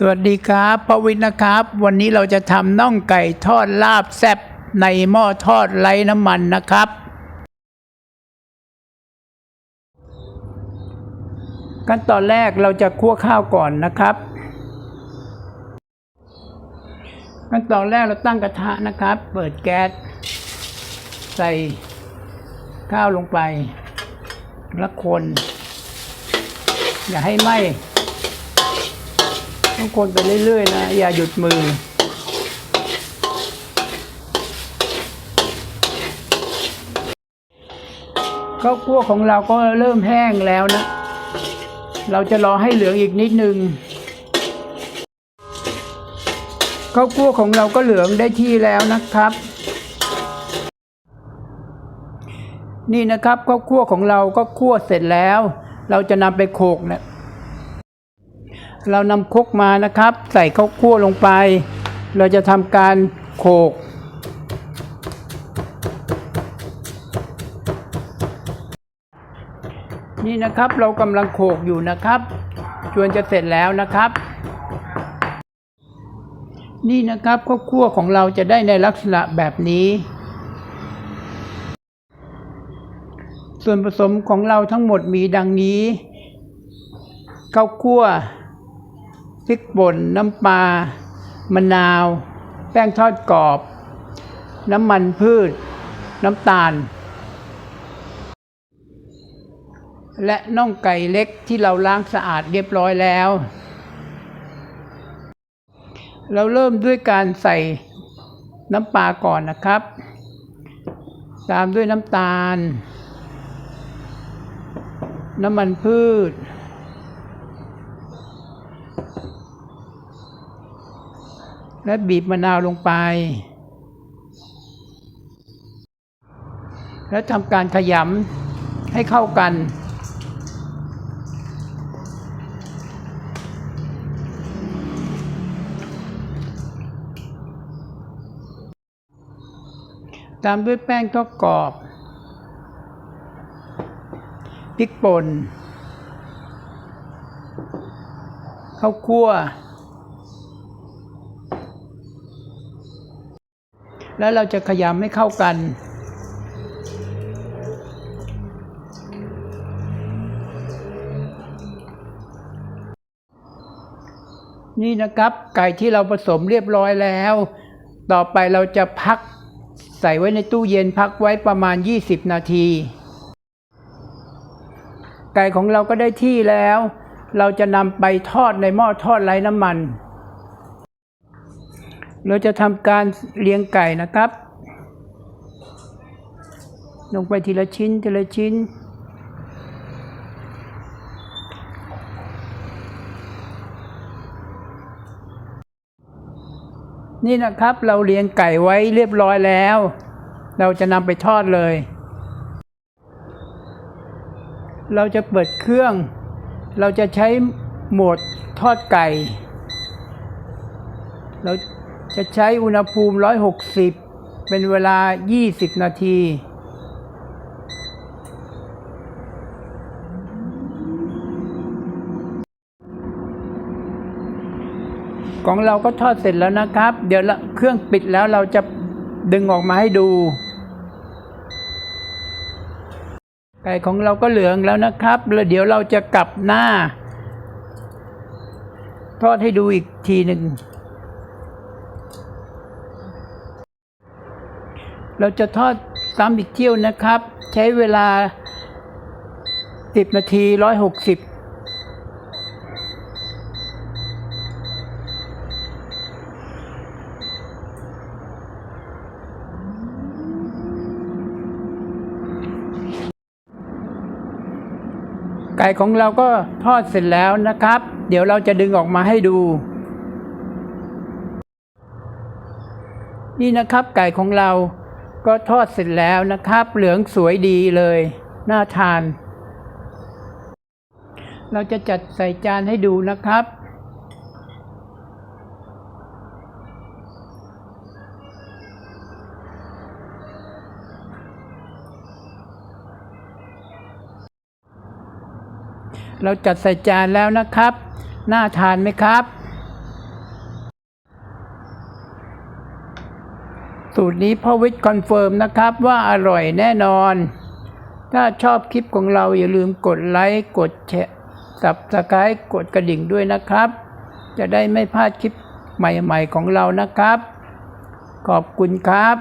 สวัสดีครับพวินนะครับ วันนี้เราจะทำน่องไก่ทอดลาบแซบในหม้อทอดไร้น้ำมันนะครับ ขั้นตอนแรกเราจะคั่วข้าวก่อนนะครับขั้นตอนแรกเราตั้งกระทะนะครับ เปิดแก๊สใส่ข้าวลงไปแล้วคน อย่าให้ไหม้ ต้องคนไปเรื่อยๆนะ อย่าหยุดมือ ข้าวคั่วของเราก็เริ่มแห้งแล้วนะ เราจะรอให้เหลืองอีกนิดนึงข้าวคั่วของเราก็เหลืองได้ที่แล้วนะครับ นี่นะครับข้าวคั่วของเราก็คั่วเสร็จแล้ว เราจะนำไปโขลกนะ เรานำคกมานะครับ ใส่ข้าวคั่วลงไป เราจะทำการโขก นี่นะครับเรากำลังโขกอยู่นะครับ จวนจะเสร็จแล้วนะครับ นี่นะครับข้าวคั่วของเราจะได้ในลักษณะแบบนี้ ส่วนผสมของเราทั้งหมดมีดังนี้ข้าวคั่ว พริกป่น น้ำปลามะนาว แป้งทอดกรอบ น้ำมันพืช น้ำตาล และน่องไก่เล็กที่เราล้างสะอาดเรียบร้อยแล้ว เราเริ่มด้วยการใส่น้ำปลาก่อนนะครับ ตามด้วยน้ำตาล น้ำมันพืช และบีบมะนาวลงไป แล้วทำการขยำให้เข้ากัน ตามด้วยแป้งทอดกรอบพริกป่นข้าวคั่ว แล้วเราจะขยำให้เข้ากัน นี่นะครับไก่ที่เราผสมเรียบร้อยแล้ว ต่อไปเราจะพักใส่ไว้ในตู้เย็นพักไว้ประมาณ 20 นาที ไก่ของเราก็ได้ที่แล้ว เราจะนำไปทอดในหม้อทอดไร้น้ำมัน เราจะทำการเลี้ยงไก่นะครับ ลงไปทีละชิ้นทีละชิ้น นี่นะครับเราเลี้ยงไก่ไว้เรียบร้อยแล้ว เราจะนำไปทอดเลย เราจะเปิดเครื่อง เราจะใช้โหมดทอดไก่ เรา จะใช้อุณหภูมิ 160 เป็นเวลา 20 นาที ของเราก็ทอดเสร็จแล้วนะครับ เดี๋ยวเครื่องปิดแล้วเราจะดึงออกมาให้ดู ไก่ของเราก็เหลืองแล้วนะครับ แล้วเดี๋ยวเราจะกลับหน้า ทอดให้ดูอีกทีหนึ่ง เราจะทอดซ้ำอีกเที่ยวนะครับ ใช้เวลา 10 นาที 160ไก่ของเราก็ทอดเสร็จแล้วนะครับ เดี๋ยวเราจะดึงออกมาให้ดู นี่นะครับไก่ของเรา ก็ทอดเสร็จแล้วนะครับ เหลืองสวยดีเลย น่าทาน เราจะจัดใส่จานให้ดูนะครับเราจัดใส่จานแล้วนะครับ น่าทานไหมครับ สูตรนี้พ่อวิทย์คอนเฟิร์มนะครับว่าอร่อยแน่นอน ถ้าชอบคลิปของเราอย่าลืมกดไลค์กดแชร์สับสกายกดกระดิ่งด้วยนะครับ จะได้ไม่พลาดคลิปใหม่ๆของเรานะครับ ขอบคุณครับ